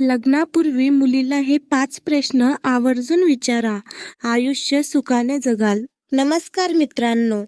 लग्नापूर्वी मुलीला हे पाच प्रश्न आवर्जून विचारा. आयुष्य सुखाने जगाल. नमस्कार मित्रांनो.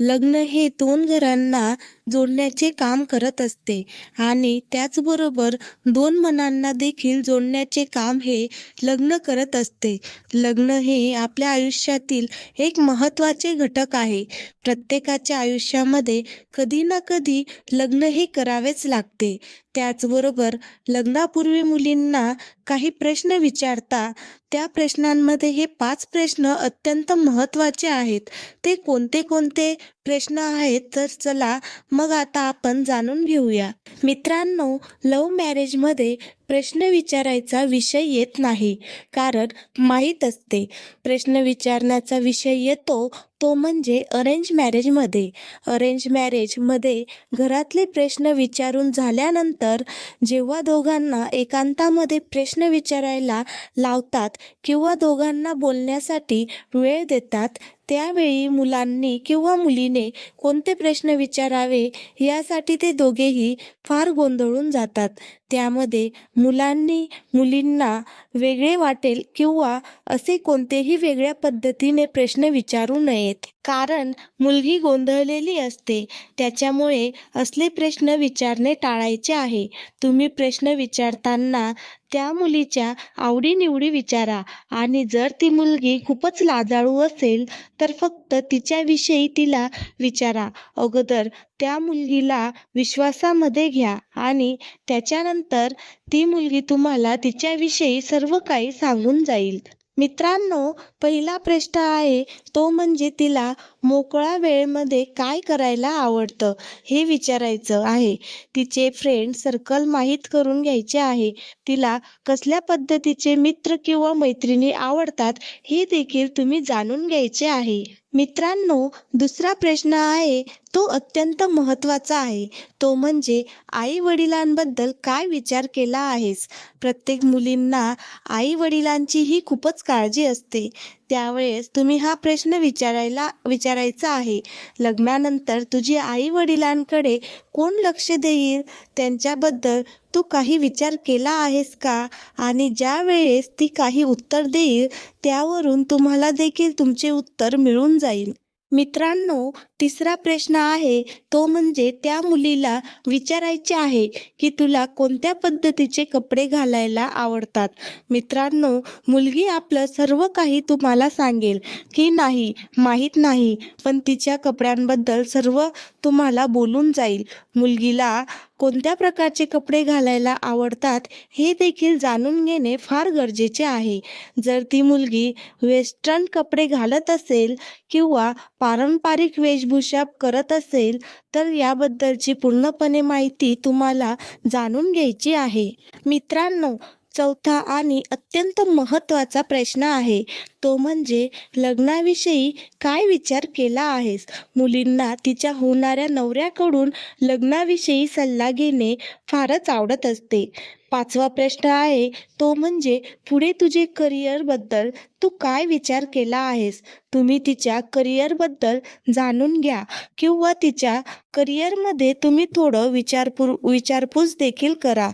लग्न हे दोन घरांना जोडण्याचे काम करत असते. आणि त्याचबरोबर दोन मनांना देखील जोडण्याचे काम हे लग्न करत असते. लग्न हे आपल्या आयुष्यातील एक महत्त्वाचे घटक आहे. प्रत्येकाच्या आयुष्यामध्ये कधी ना कधी लग्न हे करावेच लागते. त्याचबरोबर लग्नापूर्वी मुलींना काही प्रश्न विचारता त्या प्रश्नांमध्ये हे पाच प्रश्न अत्यंत महत्त्वाचे आहेत. ते कोणते कोणते प्रश्न आहेत? तर चला मग आता आपण जाणून घेऊया. मित्रांनो लव्ह मॅरेजमध्ये प्रश्न विचारायचा विषय येत नाही. कारण माहीत असते प्रश्न विचारण्याचा विषय येतो तो म्हणजे अरेंज मॅरेजमध्ये अरेंज मॅरेजमध्ये घरातले प्रश्न विचारून झाल्यानंतर जेव्हा दोघांना एकांतामध्ये प्रश्न विचारायला लावतात किंवा दोघांना बोलण्यासाठी वेळ देतात त्यावेळी मुलांनी किंवा मुलीने कोणते प्रश्न विचारावे यासाठी ते दोघेही फार गोंधळून जातात. त्यामध्ये मुलांनी मुलींना वेगळे वाटेल किंवा असे कोणतेही वेगळ्या पद्धतीने प्रश्न विचारू नयेत. कारण मुलगी गोंधळलेली असते. त्याच्यामुळे असले प्रश्न विचारणे टाळायचे आहे. तुम्ही प्रश्न विचारताना त्या मुलीच्या आवडीनिवडी विचारा. आणि जर ती मुलगी खूपच लाजाळू असेल तर फक्त तिच्याविषयी तिला विचारा. अगोदर त्या मुलगीला विश्वासामध्ये घ्या आणि त्याच्यानंतर ती मुलगी तुम्हाला तिच्याविषयी सर्व काही सांगून जाईल. मित्रांनो पहिला प्रश्न आहे तो म्हणजे तिला मोकळा वेळेमध्ये काय करायला आवडतं हे विचारायचं आहे. तिचे फ्रेंड सर्कल माहीत करून घ्यायचे आहे. तिला कसल्या पद्धतीचे मित्र किंवा मैत्रिणी आवडतात हे देखील तुम्ही जाणून घ्यायचे आहे. मित्रांनो दुसरा प्रश्न आहे तो अत्यंत महत्त्वाचा आहे. तो म्हणजे आई वडिलांबद्दल काय विचार केला आहेस? प्रत्येक मुलींना आई वडिलांचीही खूपच काळजी असते. त्यावेळेस तुम्ही हा प्रश्न विचारायला विचारायचा आहे. लग्नानंतर तुझी आई वडिलांकडे कोण लक्ष देईल? त्यांच्याबद्दल तू काही विचार केला आहेस का? आणि ज्या वेळेस ती काही उत्तर देईल त्यावरून तुम्हाला देखील तुमचे उत्तर मिळून जाईल. मित्रांनो तिसरा प्रश्न आहे तो म्हणजे त्या मुलीला विचारायचे आहे की तुला कोणत्या पद्धतीचे कपडे घालायला आवडतात? मित्रांनो मुलगी आपलं सर्व काही तुम्हाला सांगेल की नाही माहीत नाही पण तिच्या कपड्यांबद्दल सर्व तुम्हाला बोलून जाईल. मुलगीला कोणत्या प्रकारचे कपडे घालायला आवडतात हे देखील जाणून घेणे फार गरजेचे आहे. जर ती मुलगी वेस्टर्न कपडे घालत असेल किंवा पारंपरिक वेशभूषा करत असेल तर याबद्दलची पूर्णपणे माहिती तुम्हाला जाणून घ्यायची आहे. मित्रांनो चौथा आणि अत्यंत महत्त्वाचा प्रश्न आहे. तो म्हणजे लग्नाविषयी काय विचार केला आहेस? मुलींना तिच्या होणाऱ्या नवऱ्याकडून लग्नाविषयी सल्ला घेणे फारच आवडत असते. पाचवा प्रश्न आहे तो म्हणजे पुढे तुझे करिअरबद्दल तू काय विचार केला आहेस? तुम्ही तिच्या करिअरबद्दल जाणून घ्या किंवा तिच्या करिअरमध्ये तुम्ही थोडं विचारपूर विचारपूस देखील करा.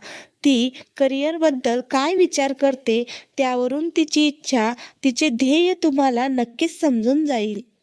ती करिअरबद्दल काय विचार करते त्यावरून तिची इच्छा तिचे ध्येय तुम्हाला नक्कीच समजून जाईल.